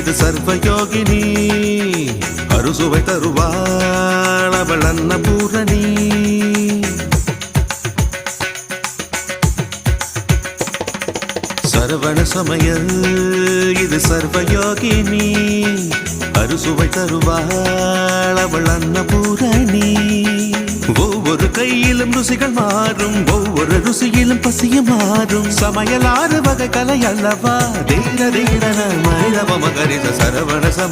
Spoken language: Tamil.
இது சர்வயோகினி அறுசுவை தருவாள் அவள் அன்னபூரணி. சரவண சமயல் இது சர்வயோகினி அறுசுவை தருவாள் அவள் அன்னபூரணி. ருசியிலும் ருசிகள் மாறும். ஒவ்வொரு ருசியிலும் பசியும் மாறும். சமையல் ஆறு வகை கலை அல்லவா? தீர தீரன மனிதவ மகரித சரவண சம